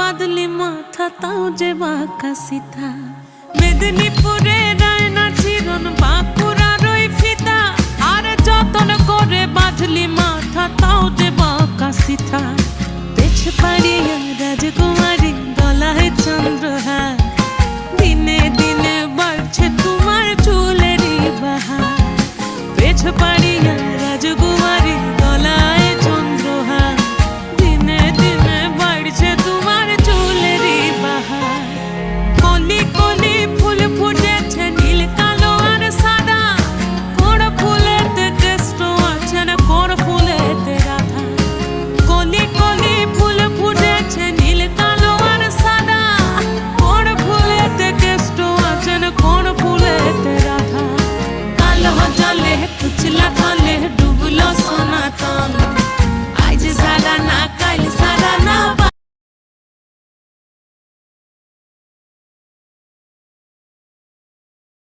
বাদলি মাথা তাও যে বাঁকা সীতা মেদিনীপুরে রায়না, চিরন, বাঁকুড়া রই ফিতা আর যতন করে বাদলি মাথা তাও যে বাঁকা সীতা পেছ পাড়িয়া রাজকুমারী গলায় চন্দ্রহার।